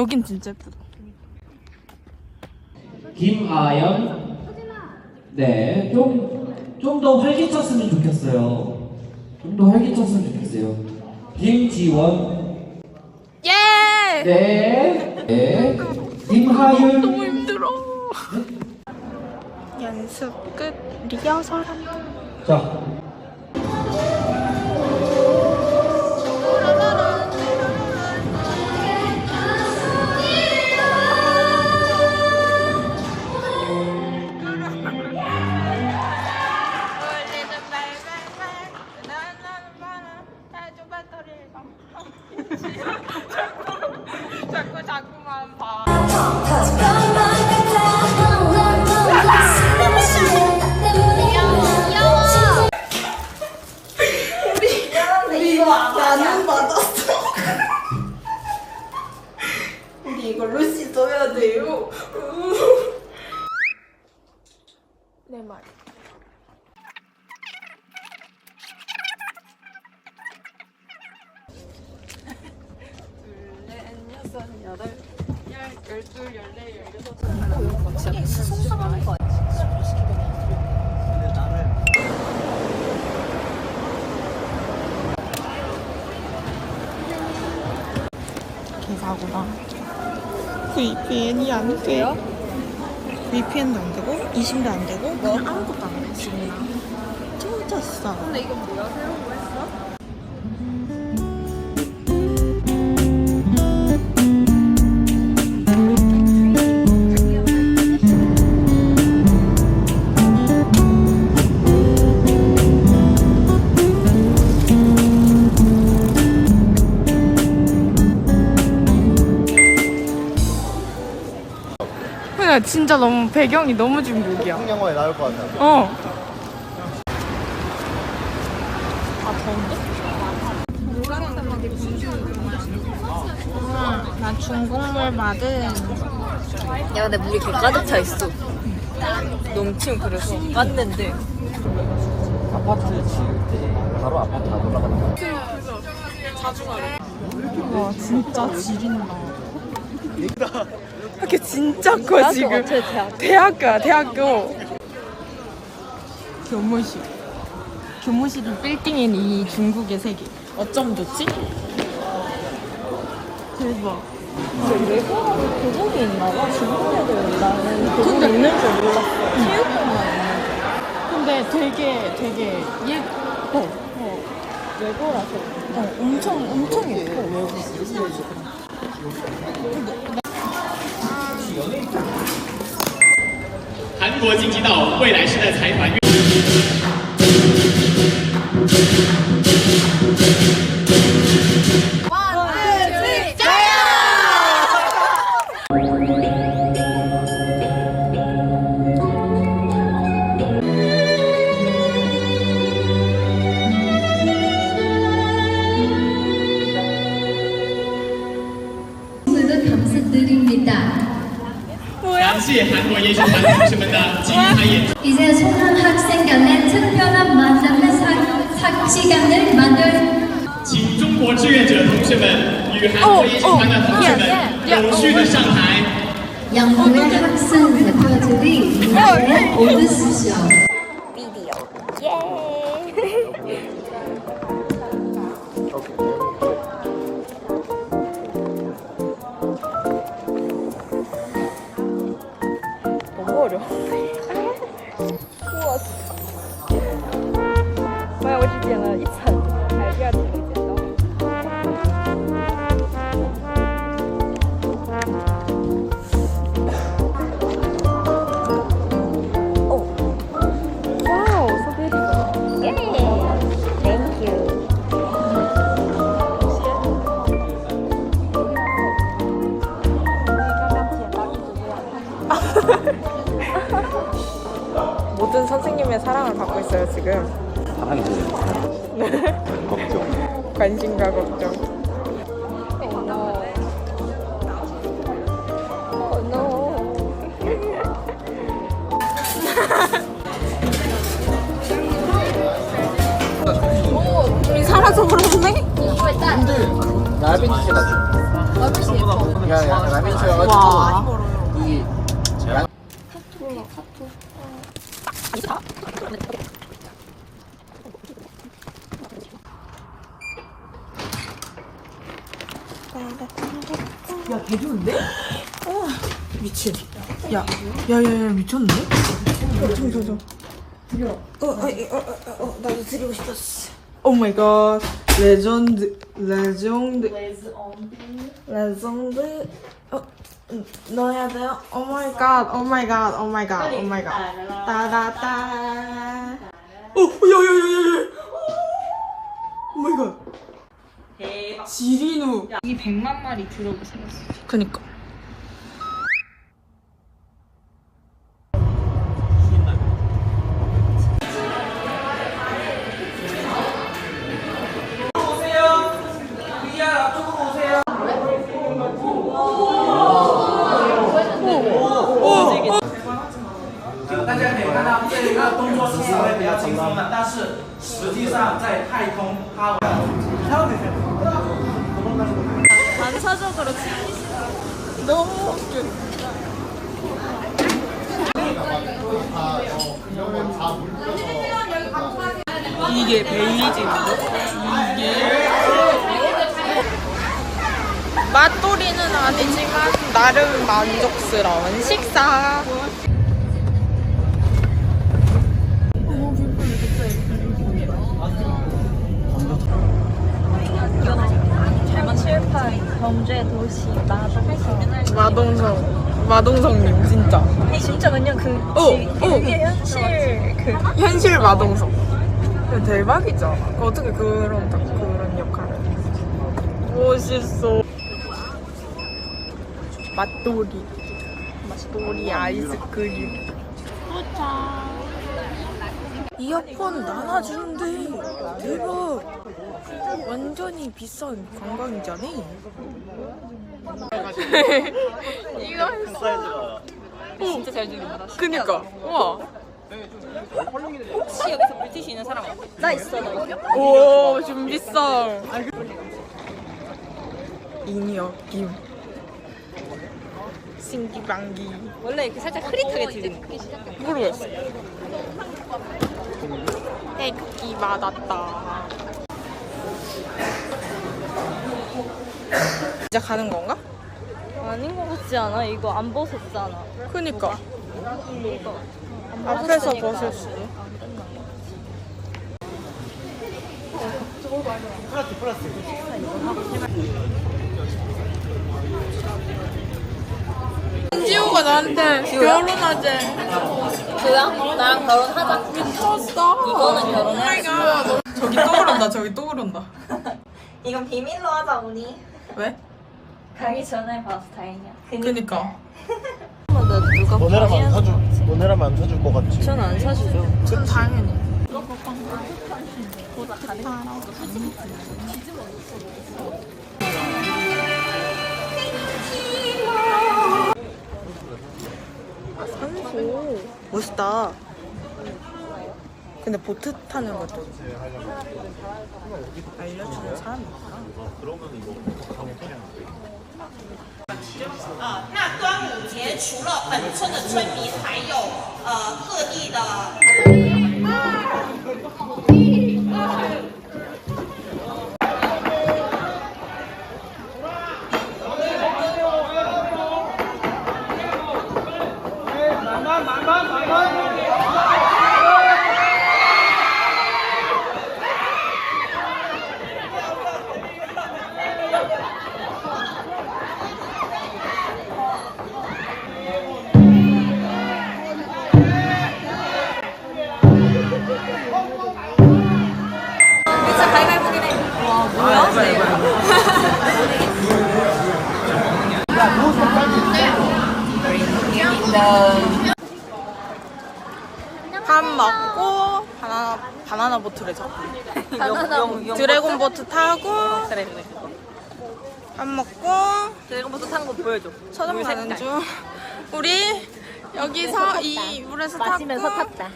여긴 진짜 예쁘다. 김아연 네, 좀, 좀 더 활기찼으면 좋겠어요. 좀 더 활기찼으면 좋겠어요. 김지원 예. 네, 네. 김하윤 너무 힘들어. 연습 끝 리허설 한다. 자, 개사구나. VPN이 안 돼. VPN도 안 되고, 이심도 안 되고, 그냥 아무것도 안 돼, 지금 나. 진짜 싸. 근데 이건 뭐야? 새로운 거 그냥 진짜 너무 배경이 너무 중국이야. 영화에 나올 것 같아. 어. 아, 나 중국물 받은 야, 근데 물이 개 가득 차 있어. 넘치면 그래서 깠는데. 아파트 지을 때 바로 아파트 안 올라가는 거. 와 진짜 지린다. 학교 진짜 커 지금. 대학. 대학교야 대학교. 교무실. 교무실이 빌딩인 이 중국의 세계. 어쩜 좋지? 대박. 교복이 있나 봐. 중국 애들 나는 교복 있는 줄 몰랐어. 체육복만 있는 줄. 근데 되게 되게 예뻐. 어. 외고라서. 어, 엄청 엄청 예뻐 외국. 韩国经济道未来时代财团。们与韩国예술团的同事们有序的上台。 양국의 학생 대표들이 무대에 오르시죠. 라빈치가 야, 야, 라빈치가 와. 가지고 이 미친. 야, 야, 야, 야, 미쳤는데? 좀 줘, 줘. 어, 어, 어, 어, 어, 나도 드리고 싶었어. 오 마이 갓. 레전드, 레전드. 레전드. 어, 음, 넣어야 돼요? 오 마이 갓, 오 마이 갓, 오 마이 갓, 오 마이 갓. 따다따. 오, 야, 야, 야, 야, 야. 오 마이 갓. 대박. 지리누. 이 100만 마리 들어오고 생겼어. 그니까. 반사적으로 너무 웃겨. 이게 베이징이고 이게 맛돌이는 아니지만 나름 만족스러운 식사. 마동성 마동성님 진짜 진짜 그냥 그 어, 지- 어. 그게 현실 그 현실 마동성. 근데 대박이죠. 어떻게 그런 딱 그런 역할을? 멋있어. 맛돌이. 맛돌이 아이스크림. 이어폰 나눠준대. 대박. 완전히 비싼 관광이잖니. 이거 했어. 진짜 잘 들린다. 그니까. 우와. 혹시 여기서 물티슈 있는 사람 없어? 나 있어 나 있어. 오 준비성 인이어 김 신기방기 원래 이렇게 살짝 흐릿하게 들리는 거. 모르겠어 애기 맞았다 이제 가는 건가? 아닌 것 같지 않아? 이거 안 벗었잖아. 그니까 이거. 앞에서 벗었어 지우가 나한테 결혼하재 그야? 나랑 결혼하자. 미쳤어 이거는 결혼해야지. 저기 또 그런다 저기 또 그런다 이건 비밀로 하자 우리. 왜? 가기 전에 봐서 다행이야. 그니까 누가 너네라면 안 사줄 너네라면 안 사줄 것 같지? 전 안 사주죠. 전 당연히 산소 멋있다 근데 보트 타는 것도 알려주는 사람이 있구나 啊，那端午节除了本村的村民，还有呃各地的。 밥 먹고 바나나 바나나 보트를 잡고 드래곤 보트? 타고 밥 먹고 드래곤 보트 타는 거 보여줘. 서점 가는 중. 우리 여기서 이 물에서 마시면서 타고 탔다.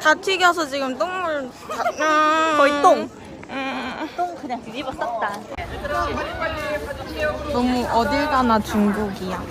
다 튀겨서 지금 똥물 다, 음, 거의 똥똥 음. 그냥 뒤집어 썼다. 너무 어딜 가나 중국이야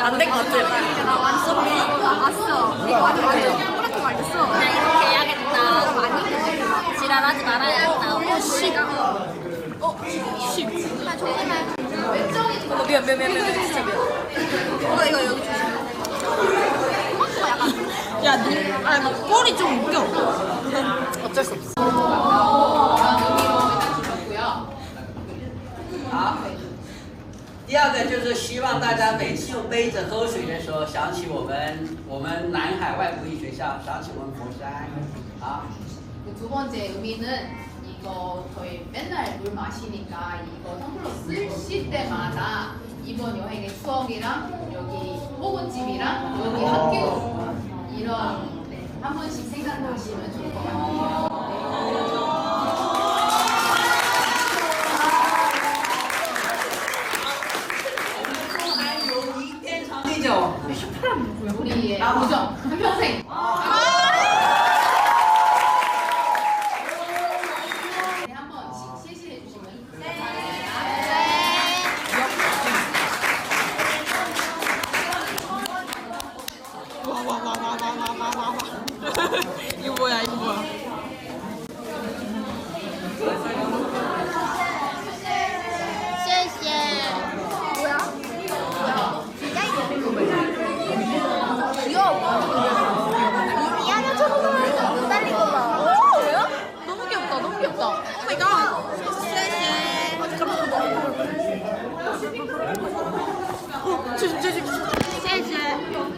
안될 것 같아. 그냥 이렇게 해야겠다. 지랄하지 말아야겠다. 어, 씨. 어, 씨. 아, 조심해. 어, 미안 미안 미안 미안 진짜 미안. 이거, 이거 여기 조심해. 야, 눈, 아니, 꼴이 좀 웃겨. 어쩔 수 없어. 第二个就是希望大家每次背着喝水的时候，想起我们我们南海外国语学校，想起我们佛山，啊。 그 두 번째 의미는 이거 저희 맨날 물 마시니까 이거 텀블러 쓰실 때마다 이번 여행의 추억이랑 여기 호구집이랑 여기 학교 이런 네, 한 번씩 생각하시면 좋을 것 같아요. 우리의 우정 한평생 네, 한 번씩 실시해 주시면 이거 뭐야, 이거 뭐야. 미안해, 저거 못 달린 거 봐. 오, 왜요? 너무 귀엽다, 너무 귀엽다. 오 마이 갓. 어, 조심, 조심. 감사합니다.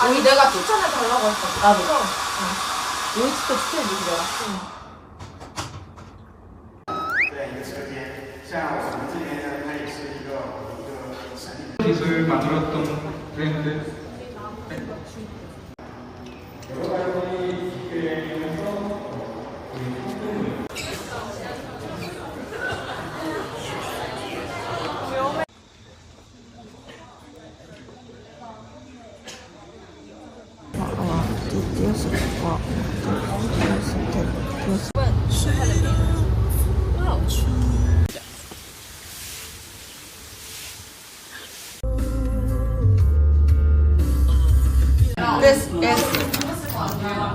아니 내가 추천해 달라고 했어. 나도. 여기 진짜 추천해 주시더라. 其实만들었던 브랜드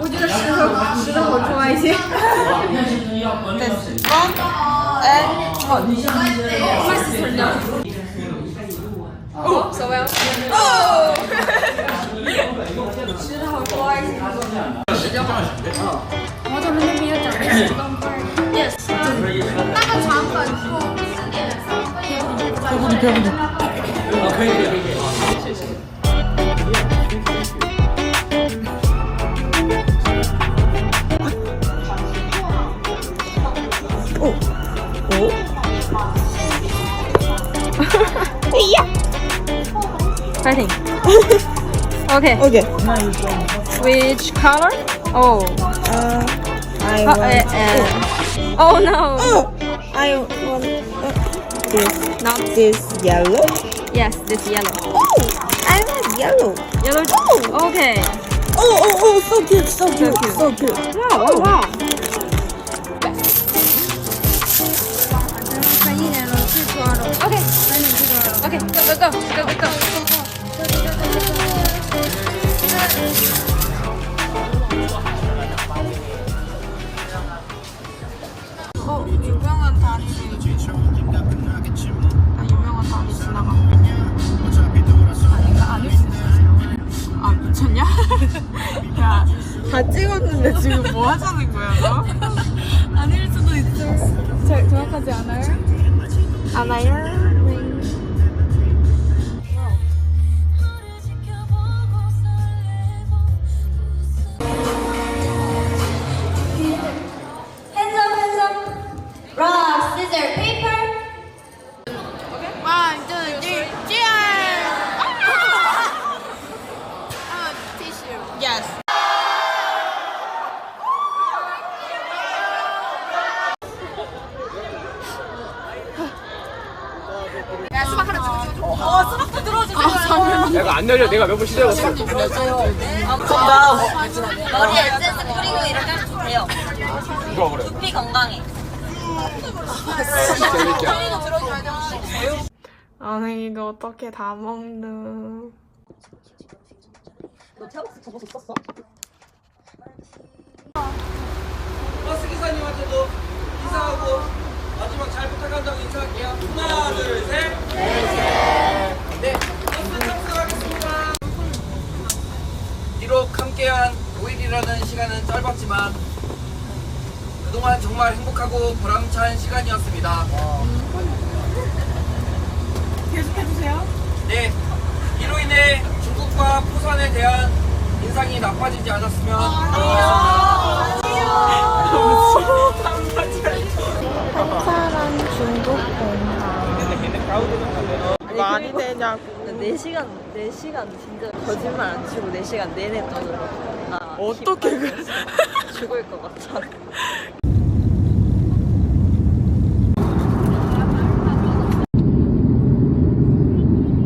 我觉得石头石头好抓一些。Yes。哦，哎，哦，快石头。Oh so well。哦。石头好抓一些。我从那边走。Yes。那个长粉素。看不？可以。 이. Okay. Okay. Which color? Oh. Uh, I Uh, want. uh, uh. Oh no. Oh, I want uh, this. Not This yellow. Yes, this yellow. Oh, I like yellow. Yellow. Too Okay. Oh, oh, oh, so cute, so cute, so cute. Wow, wow, wow. Okay. Okay, go, go, go, go, go, go. 내가 몇 번 시작했어. 머리에 에센스 뿌리고 이렇게 하면 좋대요. 누가 그래? 두피 건강해. 아니, 이거 어떻게 다 먹는. 버스 기사님한테도 인사하고 마지막 잘 부탁한다고 인사할게요. 하나, 둘, 셋. 네, 버스 탑승하겠습니다. 비록 함께한 5일이라는 시간은 짧았지만 그동안 정말 행복하고 보람찬 시간이었습니다. 계속해주세요. 네, 이로 인해 중국과 부산에 대한 인상이 나빠지지 않았으면 좋겠습니다. 사랑 중국 공항. 말이 되냐고. 4시간, 4시간 진짜 거짓말 안 치고 4시간 내내 떠들어. 나 어떻게 그래? 죽을 것 같아.